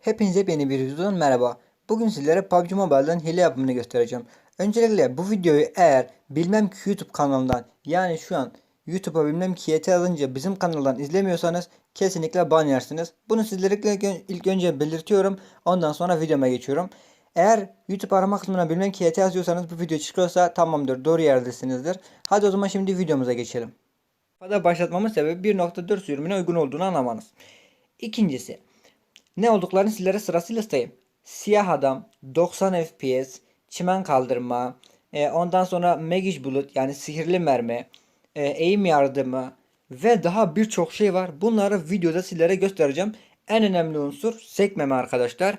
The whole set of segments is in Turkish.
Hepinize yeni bir videodan merhaba. Bugün sizlere PUBG Mobile'dan hile yapımını göstereceğim. Öncelikle bu videoyu eğer bilmem ki YouTube kanalından yani şu an YouTube'a bilmem ki YT alınca bizim kanaldan izlemiyorsanız kesinlikle ban yersiniz. Bunu sizlere ilk- önce belirtiyorum. Ondan sonra videoma geçiyorum. Eğer YouTube arama kısmına bilmem ki YT yazıyorsanız bu video çıkıyorsa tamamdır doğru yerdesinizdir. Hadi o zaman şimdi videomuza geçelim. Fada başlatmamın sebebi 1.4 sürümüne uygun olduğunu anlamanız. İkincisi ne olduklarını sizlere sırasıyla sayayım. Siyah adam, 90 FPS, çimen kaldırma, e, ondan sonra Magic Bullet yani sihirli mermi, e, eğim yardımı ve daha birçok şey var. Bunları videoda sizlere göstereceğim. En önemli unsur sekmeme arkadaşlar.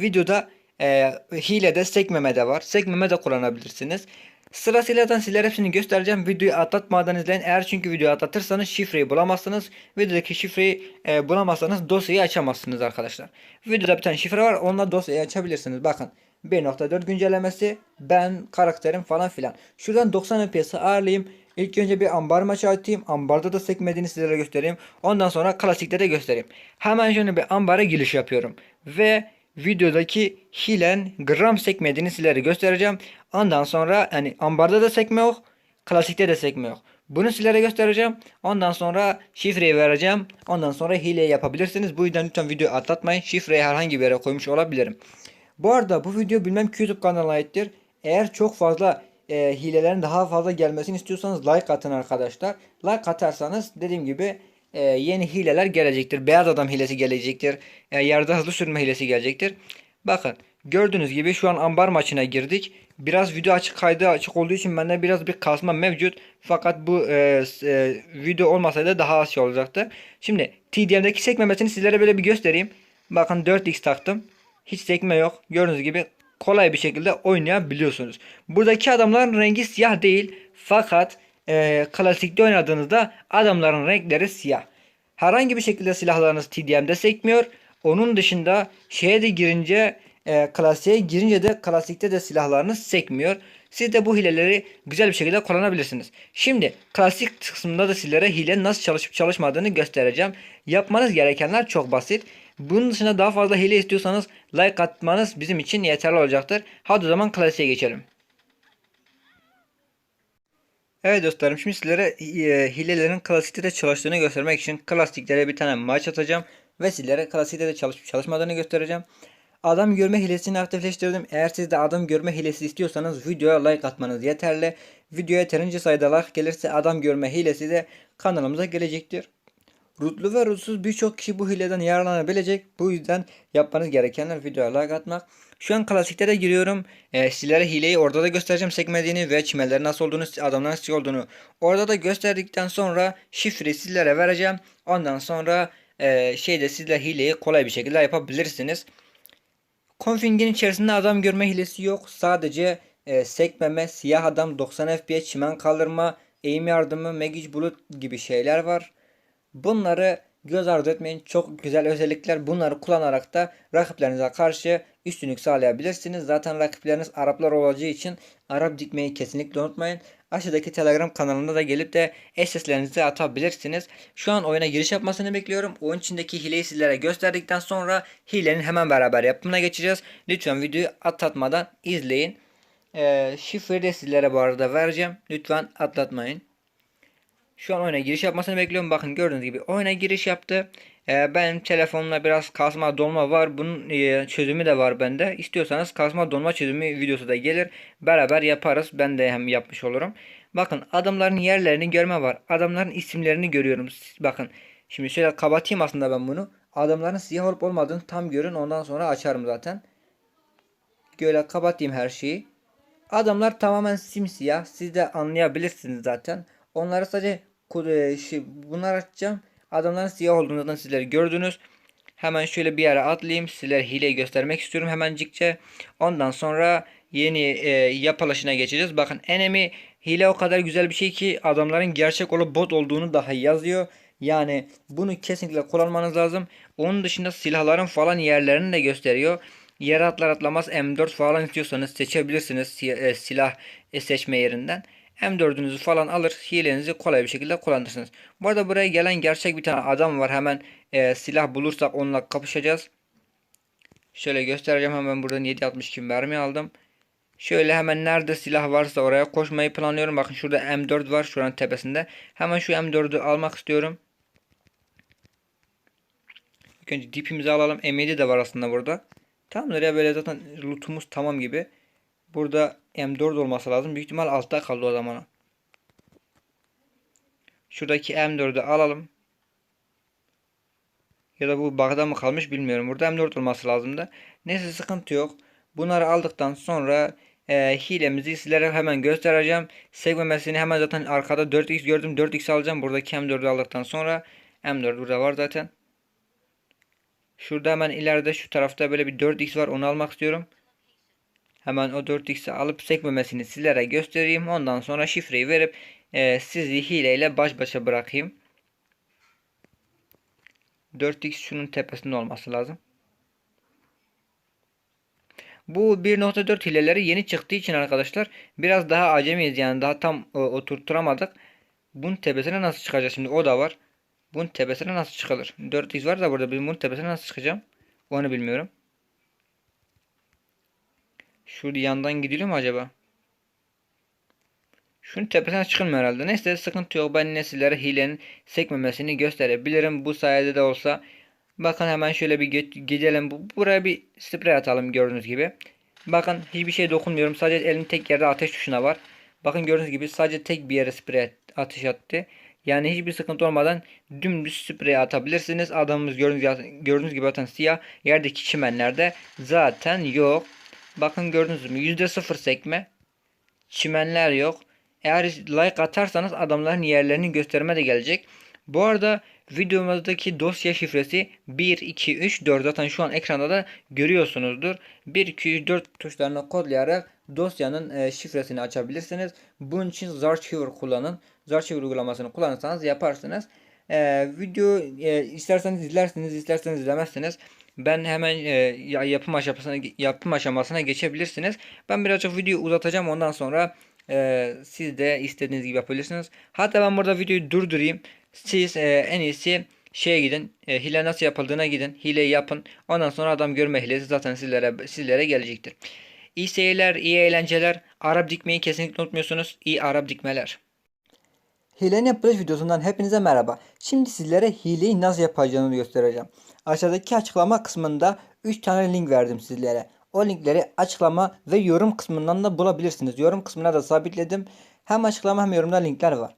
Videoda e, hilede sekmeme de var. Sekmeme de kullanabilirsiniz. Sırasıyla da sizlere hepsini göstereceğim. Videoyu atlatmadan izleyin. Eğer çünkü videoyu atlatırsanız şifreyi bulamazsınız. Videodaki şifreyi e, bulamazsanız dosyayı açamazsınız arkadaşlar. Videoda bir tane şifre var. Onunla dosyayı açabilirsiniz. Bakın 1.4 güncellemesi, ben, karakterim falan filan. Şuradan 90 FPS'i ayarlayayım. İlk önce bir ambar maçı atayım. Ambarda da sekmediğini sizlere göstereyim. Ondan sonra klasikte de göstereyim. Hemen şöyle bir ambara giriş yapıyorum. Ve videodaki hilen gram sekmediğini sizlere göstereceğim. Ondan sonra hani ambarda da sekme yok. Klasikte de sekme yok. Bunu sizlere göstereceğim. Ondan sonra şifreyi vereceğim. Ondan sonra hileyi yapabilirsiniz. Bu yüzden lütfen videoyu atlatmayın. Şifreyi herhangi bir yere koymuş olabilirim. Bu arada bu video bilmem ki YouTube kanalına aittir. Eğer çok fazla e, hilelerin daha fazla gelmesini istiyorsanız like atın arkadaşlar. Like atarsanız dediğim gibi e, yeni hileler gelecektir. Beyaz adam hilesi gelecektir. E, yerde hızlı sürme hilesi gelecektir. Bakın gördüğünüz gibi şu an ambar maçına girdik. Biraz video açık kaydı açık olduğu için bende biraz bir kasma mevcut. Fakat bu e, e, video olmasaydı daha az şey olacaktı. Şimdi TDM'deki sekmemesini sizlere böyle bir göstereyim. Bakın 4x taktım. Hiç sekme yok. Gördüğünüz gibi kolay bir şekilde oynayabiliyorsunuz. Buradaki adamların rengi siyah değil. Fakat e, klasikte oynadığınızda adamların renkleri siyah. Herhangi bir şekilde silahlarınız TDM'de sekmiyor. Onun dışında şeye de girince e, klasiğe girince de klasikte de silahlarınız sekmiyor. Siz de bu hileleri güzel bir şekilde kullanabilirsiniz. Şimdi klasik kısmında da sizlere hile nasıl çalışıp çalışmadığını göstereceğim. Yapmanız gerekenler çok basit. Bunun dışında daha fazla hile istiyorsanız like atmanız bizim için yeterli olacaktır. Hadi o zaman klasiğe geçelim. Evet dostlarım şimdi sizlere e, hilelerin klasikte çalıştığını göstermek için klasiklere bir tane maç atacağım. Ve sizlere klasikte de çalışıp çalışmadığını göstereceğim. Adam görme hilesini aktifleştirdim. Eğer siz de adam görme hilesi istiyorsanız videoya like atmanız yeterli. Videoya yeterince sayıda like gelirse adam görme hilesi de kanalımıza gelecektir. Rootlu ve rootsuz birçok kişi bu hileden yararlanabilecek. Bu yüzden yapmanız gerekenler videoya like atmak. Şu an klasiklere giriyorum. Ee, sizlere hileyi orada da göstereceğim sekmediğini ve çimellerin nasıl olduğunu, adamların nasıl olduğunu. Orada da gösterdikten sonra şifreyi sizlere vereceğim. Ondan sonra e, şeyde sizler hileyi kolay bir şekilde yapabilirsiniz. Config'in içerisinde adam görme hilesi yok. Sadece e, sekmeme, siyah adam, 90 FPS, çimen kaldırma, eğim yardımı, Magic Bullet gibi şeyler var. Bunları göz ardı etmeyin. Çok güzel özellikler. Bunları kullanarak da rakiplerinize karşı üstünlük sağlayabilirsiniz. Zaten rakipleriniz Araplar olacağı için Arap dikmeyi kesinlikle unutmayın. Aşağıdaki Telegram kanalında da gelip de SS'lerinizi atabilirsiniz. Şu an oyuna giriş yapmasını bekliyorum. Oyun içindeki hileyi sizlere gösterdikten sonra hilenin hemen beraber yapımına geçeceğiz. Lütfen videoyu atlatmadan izleyin. Ee, şifreyi de sizlere bu arada vereceğim. Lütfen atlatmayın. Şu an oyuna giriş yapmasını bekliyorum. Bakın gördüğünüz gibi oyuna giriş yaptı. Ee, benim telefonumda biraz kasma dolma var. Bunun e, çözümü de var bende. İstiyorsanız kasma dolma çözümü videosu da gelir. Beraber yaparız. Ben de hem yapmış olurum. Bakın adamların yerlerini görme var. Adamların isimlerini görüyorum. Bakın. Şimdi şöyle kapatayım aslında ben bunu. Adamların siyah olup olmadığını tam görün. Ondan sonra açarım zaten. Böyle kapatayım her şeyi. Adamlar tamamen simsiyah. Siz de anlayabilirsiniz zaten. Onları sadece e, şey, bunlar açacağım. Adamların siyah olduğunu zaten sizler gördünüz. Hemen şöyle bir yere atlayayım. Sizlere hileyi göstermek istiyorum hemencikçe. Ondan sonra yeni e, yapılışına geçeceğiz. Bakın enemy hile o kadar güzel bir şey ki adamların gerçek olup bot olduğunu daha yazıyor. Yani bunu kesinlikle kullanmanız lazım. Onun dışında silahların falan yerlerini de gösteriyor. Yere atlar atlamaz M4 falan istiyorsanız seçebilirsiniz si- e, silah e, seçme yerinden. M4'ünüzü falan alır hilenizi kolay bir şekilde kullanırsınız. Bu arada buraya gelen gerçek bir tane adam var. Hemen e, silah bulursak onunla kapışacağız. Şöyle göstereceğim hemen buradan 7.62 mermi aldım. Şöyle hemen nerede silah varsa oraya koşmayı planlıyorum. Bakın şurada M4 var şuranın tepesinde. Hemen şu M4'ü almak istiyorum. İlk önce dipimizi alalım. M7 de var aslında burada. Tamamdır ya böyle zaten lootumuz tamam gibi. Burada M4 olması lazım. Büyük ihtimal altta kaldı o zaman. Şuradaki M4'ü alalım. Ya da bu bug'da mı kalmış bilmiyorum. Burada M4 olması lazımdı. Neyse sıkıntı yok. Bunları aldıktan sonra e, hilemizi sizlere hemen göstereceğim. Sekmemesini hemen zaten arkada 4x gördüm. 4x alacağım. Buradaki M4'ü aldıktan sonra M4 burada var zaten. Şurada hemen ileride şu tarafta böyle bir 4x var. Onu almak istiyorum. Hemen o 4x'i alıp sekmemesini sizlere göstereyim. Ondan sonra şifreyi verip e, sizi hileyle baş başa bırakayım. 4x şunun tepesinde olması lazım. Bu 1.4 hileleri yeni çıktığı için arkadaşlar biraz daha acemiyiz yani daha tam e, oturtturamadık. Bunun tepesine nasıl çıkacağız şimdi o da var. Bunun tepesine nasıl çıkılır? 4x var da burada bunun tepesine nasıl çıkacağım? Onu bilmiyorum. Şurada yandan gidiliyor mu acaba? Şunun tepesine çıkılmıyor herhalde. Neyse sıkıntı yok. Ben yine sizlere hilenin sekmemesini gösterebilirim. Bu sayede de olsa. Bakın hemen şöyle bir ge- gidelim. Bu- Buraya bir sprey atalım gördüğünüz gibi. Bakın hiçbir şey dokunmuyorum. Sadece elim tek yerde ateş tuşuna var. Bakın gördüğünüz gibi sadece tek bir yere sprey ateş attı. Yani hiçbir sıkıntı olmadan dümdüz sprey atabilirsiniz. Adamımız gördüğünüz, gördüğünüz gibi zaten siyah. Yerdeki çimenlerde zaten yok. Bakın gördünüz mü? %0 sekme. Çimenler yok. Eğer like atarsanız adamların yerlerini gösterme de gelecek. Bu arada videomuzdaki dosya şifresi 1, 2, 3, 4 zaten şu an ekranda da görüyorsunuzdur. 1, 2, 3, 4 tuşlarını kodlayarak dosyanın e, şifresini açabilirsiniz. Bunun için Zarchiver kullanın. Zarchiver uygulamasını kullanırsanız yaparsınız. E, video e, isterseniz izlersiniz, isterseniz izlemezsiniz. Ben hemen e, ya- yapım aşamasına yapım aşamasına geçebilirsiniz. Ben birazcık videoyu uzatacağım ondan sonra e, siz de istediğiniz gibi yapabilirsiniz. Hatta ben burada videoyu durdurayım. Siz e, en iyisi şeye gidin. E, hile nasıl yapıldığına gidin. Hileyi yapın. Ondan sonra adam görme hilesi zaten sizlere sizlere gelecektir. İyi seyirler, iyi eğlenceler. Arap dikmeyi kesinlikle unutmuyorsunuz. İyi Arap dikmeler. Hilenin yapılış videosundan hepinize merhaba. Şimdi sizlere hileyi nasıl yapacağını göstereceğim. Aşağıdaki açıklama kısmında 3 tane link verdim sizlere. O linkleri açıklama ve yorum kısmından da bulabilirsiniz. Yorum kısmına da sabitledim. Hem açıklama hem yorumda linkler var.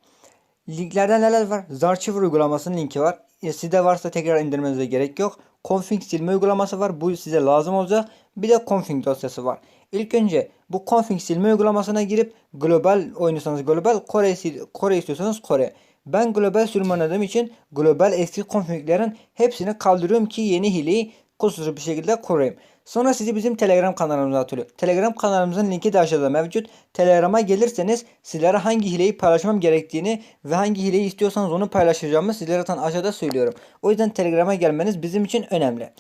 Linklerden neler var? Zarchiver uygulamasının linki var. E, sizde varsa tekrar indirmenize gerek yok. Config silme uygulaması var. Bu size lazım olacak. Bir de config dosyası var. İlk önce bu config silme uygulamasına girip global oynuyorsanız global, Kore, Kore istiyorsanız Kore. Ben global sürüm oynadığım için global eski configlerin hepsini kaldırıyorum ki yeni hileyi kusursuz bir şekilde koruyayım. Sonra sizi bizim Telegram kanalımıza atılıyor. Telegram kanalımızın linki de aşağıda mevcut. Telegram'a gelirseniz sizlere hangi hileyi paylaşmam gerektiğini ve hangi hileyi istiyorsanız onu paylaşacağımı sizlere zaten aşağıda söylüyorum. O yüzden Telegram'a gelmeniz bizim için önemli.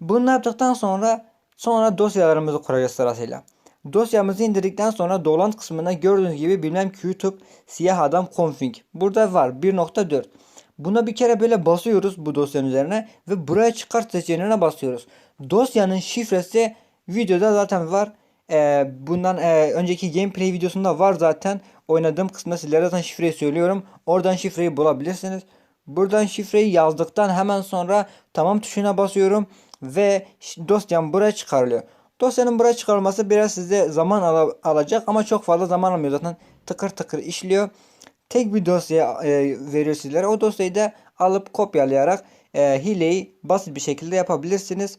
Bunu yaptıktan sonra sonra dosyalarımızı kuracağız sırasıyla. Dosyamızı indirdikten sonra dolant kısmına gördüğünüz gibi bilmem YouTube siyah adam config. Burada var 1.4. Buna bir kere böyle basıyoruz bu dosyanın üzerine ve buraya çıkart seçeneğine basıyoruz. Dosyanın şifresi videoda zaten var. Ee, bundan e, önceki gameplay videosunda var zaten. Oynadığım kısımda sizlere zaten şifreyi söylüyorum. Oradan şifreyi bulabilirsiniz. Buradan şifreyi yazdıktan hemen sonra tamam tuşuna basıyorum ve dosyam buraya çıkarılıyor. Dosyanın buraya çıkarılması biraz size zaman ala- alacak ama çok fazla zaman almıyor zaten tıkır tıkır işliyor. Tek bir dosya e, veriyor sizlere. O dosyayı da alıp kopyalayarak e, hileyi basit bir şekilde yapabilirsiniz.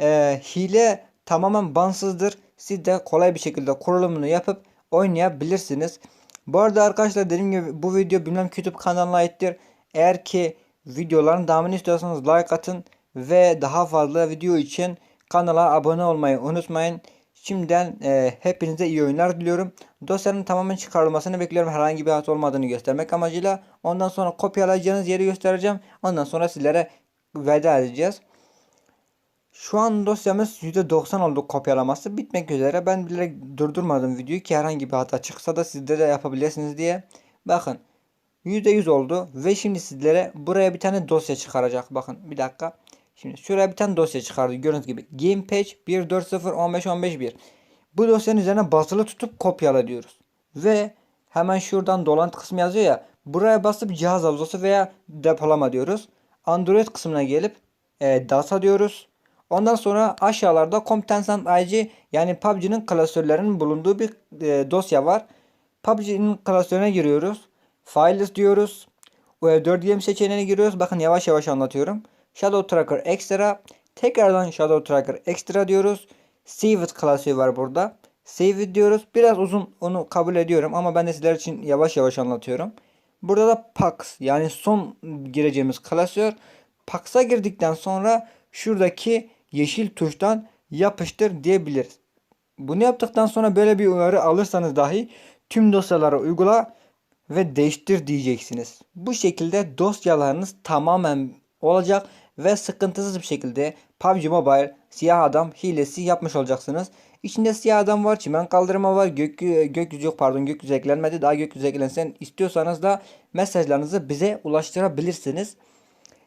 E, hile tamamen bansızdır. Siz de kolay bir şekilde kurulumunu yapıp oynayabilirsiniz. Bu arada arkadaşlar dediğim gibi bu video bilmem YouTube kanalına aittir. Eğer ki videoların devamını istiyorsanız like atın ve daha fazla video için kanala abone olmayı unutmayın. Şimdiden e, hepinize iyi oyunlar diliyorum. Dosyanın tamamen çıkarılmasını bekliyorum. Herhangi bir hata olmadığını göstermek amacıyla. Ondan sonra kopyalayacağınız yeri göstereceğim. Ondan sonra sizlere veda edeceğiz. Şu an dosyamız %90 oldu kopyalaması. Bitmek üzere. Ben bilerek durdurmadım videoyu ki herhangi bir hata çıksa da sizde de yapabilirsiniz diye. Bakın. %100 oldu ve şimdi sizlere buraya bir tane dosya çıkaracak. Bakın bir dakika. Şimdi şuraya bir tane dosya çıkardı. Gördüğünüz gibi Game Page 1.4.0.15.15.1 Bu dosyanın üzerine basılı tutup kopyala diyoruz. Ve hemen şuradan dolantı kısmı yazıyor ya. Buraya basıp cihaz hafızası veya depolama diyoruz. Android kısmına gelip e, data diyoruz. Ondan sonra aşağılarda Competence IG yani PUBG'nin klasörlerinin bulunduğu bir e, dosya var. PUBG'nin klasörüne giriyoruz. Files diyoruz. Web 4 game seçeneğine giriyoruz. Bakın yavaş yavaş anlatıyorum. Shadow Tracker Extra. Tekrardan Shadow Tracker Extra diyoruz. Save it klasörü var burada. Save it diyoruz. Biraz uzun onu kabul ediyorum ama ben de sizler için yavaş yavaş anlatıyorum. Burada da Pax yani son gireceğimiz klasör. Pax'a girdikten sonra şuradaki yeşil tuştan yapıştır diyebiliriz. Bunu yaptıktan sonra böyle bir uyarı alırsanız dahi tüm dosyalara uygula ve değiştir diyeceksiniz. Bu şekilde dosyalarınız tamamen olacak ve sıkıntısız bir şekilde PUBG Mobile siyah adam hilesi yapmış olacaksınız. İçinde siyah adam var, çimen kaldırma var, gök, gökyüzü yok pardon gökyüzü eklenmedi. Daha gökyüzü eklensen istiyorsanız da mesajlarınızı bize ulaştırabilirsiniz.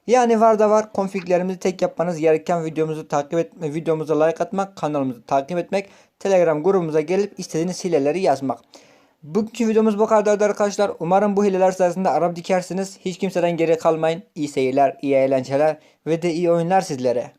Yani var da var konfiglerimizi tek yapmanız gereken videomuzu takip etme, videomuza like atmak, kanalımızı takip etmek, Telegram grubumuza gelip istediğiniz hileleri yazmak. Bugünkü videomuz bu kadardı arkadaşlar. Umarım bu hileler sayesinde Arap dikersiniz. Hiç kimseden geri kalmayın. İyi seyirler, iyi eğlenceler ve de iyi oyunlar sizlere.